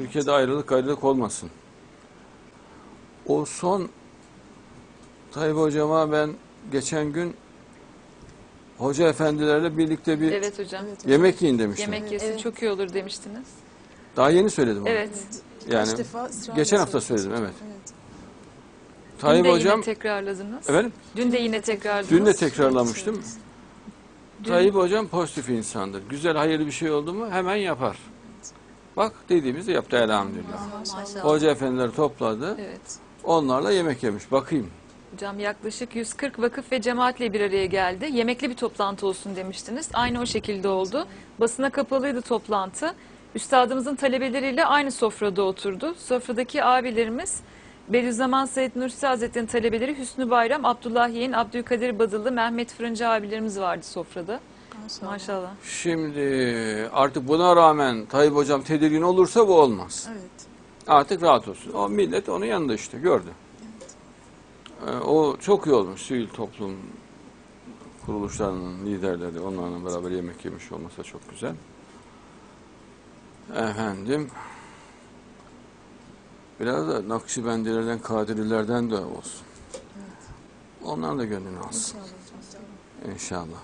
Türkiye'de ayrılık ayrılık olmasın. O son Tayyip Hocama ben geçen gün hoca efendilerle birlikte bir Evet hocam. Evet hocam. yemek yiyin demiştim. Yemek yesin Evet. çok iyi olur demiştiniz. Daha yeni söyledim onu. Evet. Yani defa ısrarla geçen hafta söylediniz söyledim, hocam. evet. Dün Tayyip de Hocam yine tekrarladınız. efendim Dün de yine tekrarladınız. dün de tekrarlamıştım. Dün- Tayyip Hocam pozitif insandır. Güzel hayırlı bir şey oldu mu hemen yapar. Bak dediğimizi yaptı elhamdülillah. Maşallah. Hoca efendileri topladı. Evet. Onlarla yemek yemiş. Bakayım. Hocam yaklaşık 140 vakıf ve cemaatle bir araya geldi. Yemekli bir toplantı olsun demiştiniz. Aynı o şekilde oldu. Basına kapalıydı toplantı. Üstadımızın talebeleriyle aynı sofrada oturdu. Sofradaki abilerimiz Bediüzzaman Said Nursi Hazretleri'nin talebeleri Hüsnü Bayram, Abdullah Yeğen, Abdülkadir Badılı, Mehmet Fırıncı abilerimiz vardı sofrada. Maşallah. Maşallah. Şimdi artık buna rağmen Tayyip Hocam tedirgin olursa bu olmaz. Evet. Artık rahat olsun. O millet onun yanında işte gördü. Ee, o çok iyi olmuş. Sivil toplum kuruluşlarının liderleri onlarla beraber yemek yemiş olmasa çok güzel. Efendim biraz da Nakşibendilerden, Kadirilerden de olsun. Onların da gönlünü alsın. İnşallah. İnşallah.